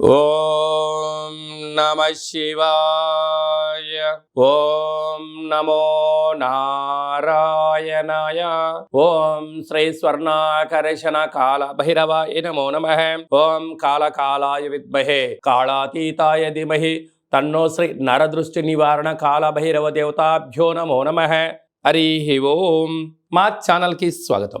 ఓం నమ శివాయ ఓం నమో నారాయణాయ ఓం శ్రీ స్వర్ణాకర్షణ కాల భైరవాయ నమో నమ ఓం కాళకాలాయ విద్మహే కాళాతీతాయ ధీమహి తన్నో శ్రీ నరదృష్టి నివారణ కాల భైరవ దేవతాభ్యో నమో నమ హరి ఓం మా ఛానల్కి స్వాగతం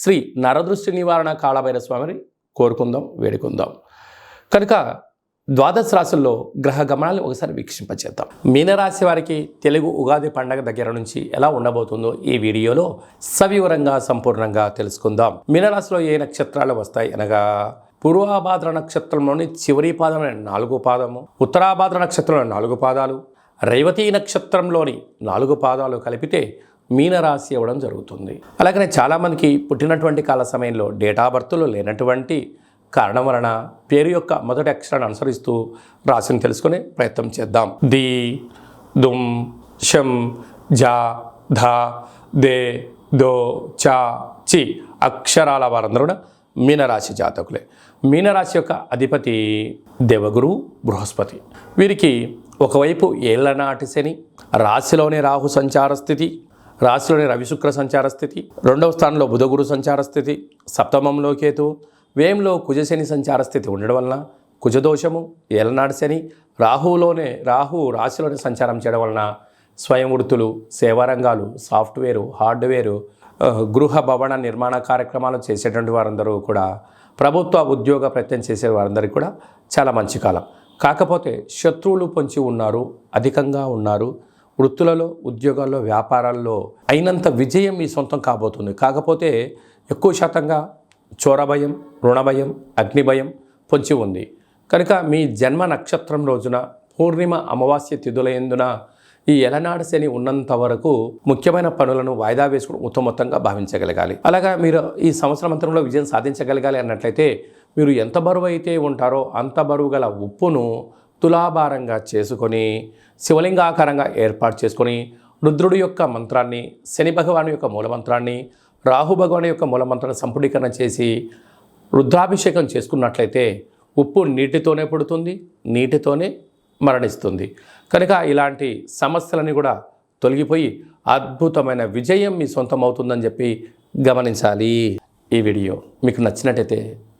శ్రీ నరదృష్టి నివారణ కాళభైర స్వామిని కోరుకుందాం వేడుకుందాం. కనుక ద్వాదశ రాశుల్లో గ్రహ గమనాలు ఒకసారి వీక్షింపచేద్దాం. మీనరాశి వారికి తెలుగు ఉగాది పండగ దగ్గర నుంచి ఎలా ఉండబోతుందో ఈ వీడియోలో సవివరంగా సంపూర్ణంగా తెలుసుకుందాం. మీనరాశిలో ఏ నక్షత్రాలు వస్తాయి అనగా పూర్వాభాద్ర నక్షత్రంలోని చివరి పాదం నాలుగు పాదము ఉత్తరాభాద్ర నక్షత్రంలో నాలుగు పాదాలు రేవతి నక్షత్రంలోని నాలుగు పాదాలు కలిపితే మీనరాశి అవ్వడం జరుగుతుంది. అలాగనే చాలామందికి పుట్టినటువంటి కాల సమయంలో డేటా బర్త్లు లేనటువంటి కారణం వలన పేరు యొక్క మొదటి అక్షరాన్ని అనుసరిస్తూ రాశిని తెలుసుకునే ప్రయత్నం చేద్దాం. ది దుమ్ షం జా ధ దే దో చా చి అక్షరాల వారందరూ కూడా మీనరాశి జాతకులే. మీనరాశి యొక్క అధిపతి దేవగురు బృహస్పతి. వీరికి ఒకవైపు ఏళ్ళనాటి శని రాశిలోనే రాహు సంచార స్థితి రాశిలోని రవిశుక్ర సంచార స్థితి రెండవ స్థానంలో బుధగురు సంచార స్థితి సప్తమంలో కేతు వేయంలో కుజశని సంచార స్థితి ఉండడం వలన కుజదోషము ఏలనాడు శని రాహులోనే రాహు రాశిలోనే సంచారం చేయడం వలన స్వయం వృత్తులు సేవారంగాలు సాఫ్ట్వేరు హార్డ్వేరు గృహ భవన నిర్మాణ కార్యక్రమాలు చేసేటువంటి వారందరూ కూడా ప్రభుత్వ ఉద్యోగ ప్రయత్నం చేసే వారందరికీ కూడా చాలా మంచి కాలం. కాకపోతే శత్రువులు పొంచి ఉన్నారు అధికంగా ఉన్నారు వృత్తులలో ఉద్యోగాల్లో వ్యాపారాల్లో అయినంత విజయం మీ సొంతం కాబోతుంది. కాకపోతే ఎక్కువ శాతంగా చోర భయం అగ్నిభయం పొంచి ఉంది. కనుక మీ జన్మ నక్షత్రం రోజున పూర్ణిమ అమావాస్య తిథులయందున ఈ ఎలనాడు శని ఉన్నంత వరకు ముఖ్యమైన పనులను వాయిదా వేసుకుని ఉత్తమొత్తంగా భావించగలగాలి. అలాగా మీరు ఈ సంవత్సరం అంతరంలో విజయం సాధించగలగాలి అన్నట్లయితే మీరు ఎంత బరువు అయితే ఉంటారో అంత బరువు గల ఉప్పును తులాభారంగా చేసుకొని శివలింగాకారంగా ఏర్పాటు చేసుకొని రుద్రుడి యొక్క మంత్రాన్ని శని భగవాను యొక్క మూలమంత్రాన్ని రాహు భగవాను యొక్క మూలమంత్రాన్ని సంపుడీకరణ చేసి రుద్రాభిషేకం చేసుకున్నట్లయితే ఉప్పు నీటితోనే పుడుతుంది నీటితోనే మరణిస్తుంది. కనుక ఇలాంటి సమస్యలని కూడా తొలగిపోయి అద్భుతమైన విజయం మీ సొంతం అవుతుందని చెప్పి గమనించాలి ఈ వీడియో. మీకు నచ్చినట్టయితే